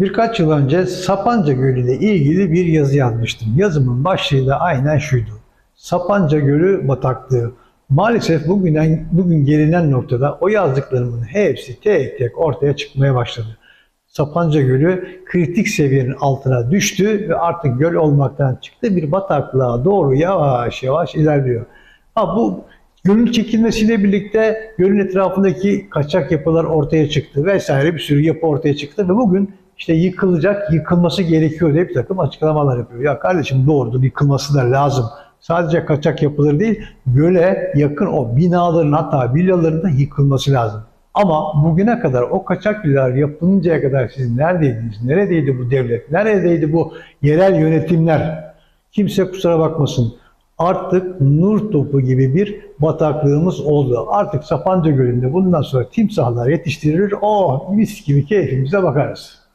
Birkaç yıl önce Sapanca Gölü ile ilgili bir yazı yazmıştım. Yazımın başlığı da aynen şuydu. Sapanca Gölü bataklığı. Maalesef bugünden, bugün gelinen noktada o yazdıklarımın hepsi tek tek ortaya çıkmaya başladı. Sapanca Gölü kritik seviyenin altına düştü ve artık göl olmaktan çıktı bir bataklığa doğru yavaş yavaş ilerliyor. Ha bu gölün çekilmesiyle birlikte gölün etrafındaki kaçak yapılar ortaya çıktı vesaire bir sürü yapı ortaya çıktı ve bugün işte yıkılacak, yıkılması gerekiyor diye bir takım açıklamalar yapıyor. Ya kardeşim doğrudur yıkılması da lazım. Sadece kaçak yapıları değil, göle yakın o binaların hatta villaların da yıkılması lazım. Ama bugüne kadar o kaçak villalar yapılıncaya kadar siz neredeydiniz? Neredeydi bu devlet? Neredeydi bu yerel yönetimler? Kimse kusura bakmasın. Artık nur topu gibi bir bataklığımız oldu. Artık Sapanca Gölü'nde bundan sonra timsahlar yetiştirilir. Oh mis gibi keyfimize bakarız.